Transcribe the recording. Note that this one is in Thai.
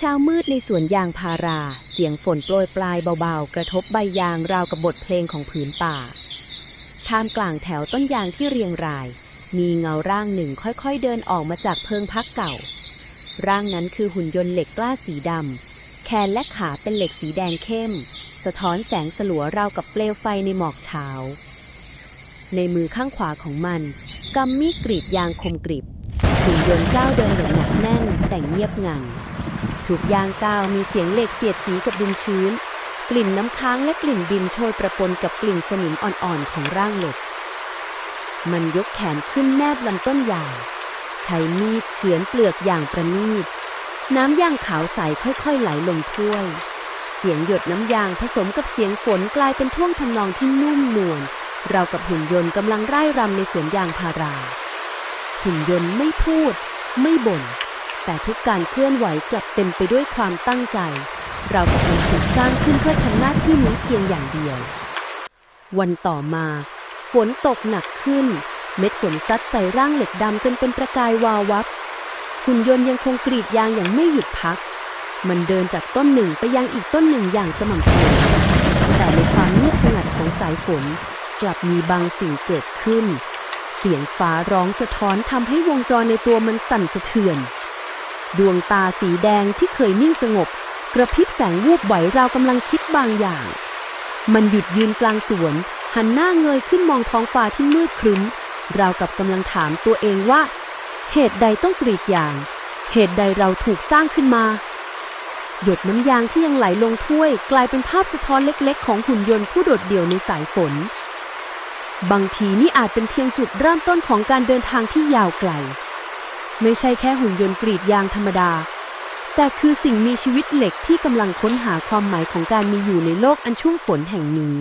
เช้ามืดในสวนยางพารา เสียงฝนโปรยปลายเบาๆ กระทบใบยางราวกับบทเพลงของผืนป่า ท่ามกลางแถวต้นยางที่เรียงราย มีเงาร่างหนึ่งค่อยๆเดินออกมาจากเพิงพักเก่า ร่างนั้นคือหุ่นยนต์เหล็กกล้าสีดำ แขนและขาเป็นเหล็กสีแดงเข้ม สะท้อนแสงสลัวราวกับเปลวไฟในหมอกเช้า ในมือข้างขวาของมันกำมีดกรีดยางคมกริบหุ่นยนต์ก้าวเดินอย่างหนักแน่นแต่เงียบงัน ทุกย่างก้าวมีเสียงเหล็กเสียดสีกับดินชื้น กลิ่นน้ำค้างและกลิ่นดินโชยประปนกับกลิ่นสนิมอ่อนๆของร่างเหล็ก มันยกแขนขึ้นแนบลำต้นยางใช้มีดเฉือนเปลือกอย่างประณีต น้ำยางขาวใสค่อยๆไหลลงถ้วย เสียงหยดน้ำยางผสมกับเสียงฝนกลายเป็นท่วงทำนองที่นุ่มนวลรากับหุ่นยนต์กำลังไร่รำในสวนยางพารา หุ่นยนต์ไม่พูด ไม่บ่น แต่ทุกการเคลื่อนไหวกลับเต็มไปด้วยความตั้งใจ เรากับมันถูกสร้างขึ้นเพื่อทำหน้าที่นี้เพียงอย่างเดียว วันต่อมา ฝนตกหนักขึ้น เม็ดฝนซัดใส่ร่างเหล็กดำจนเป็นประกายวาววับหุ่นยนต์ยังคงกรีดยางอย่างไม่หยุดพัก มันเดินจากต้นหนึ่งไปยังอีกต้นหนึ่งอย่างสม่ำเสมอแต่ในความเงียบสงัดของสายฝนกลับมีบางสิ่งเกิดขึ้น เสียงฟ้าร้องสะท้อนทำให้วงจรในตัวมันสั่นสะเทือน ดวงตาสีแดงที่เคยนิ่งสงบ กระพริบแสงวูบไหวราวกำลังคิดบางอย่าง มันหยุดยืนกลางสวน หันหน้าเงยขึ้นมองท้องฟ้าที่มืดครึ้ม ราวกับกำลังถามตัวเองว่า เหตุใดต้องกรีดยาง เหตุใดเราถูกสร้างขึ้นมา หยดน้ำยางที่ยังไหลลงถ้วย กลายเป็นภาพสะท้อนเล็ก ๆ ของหุ่นยนต์ผู้โดดเดี่ยวในสายฝนบางทีนี่อาจเป็นเพียงจุดเริ่มต้นของการเดินทางที่ยาวไกล ไม่ใช่แค่หุ่นยนต์กรีดยางธรรมดา แต่คือสิ่งมีชีวิตเหล็กที่กำลังค้นหาความหมายของการมีอยู่ในโลกอันชุ่มฝนแห่งนี้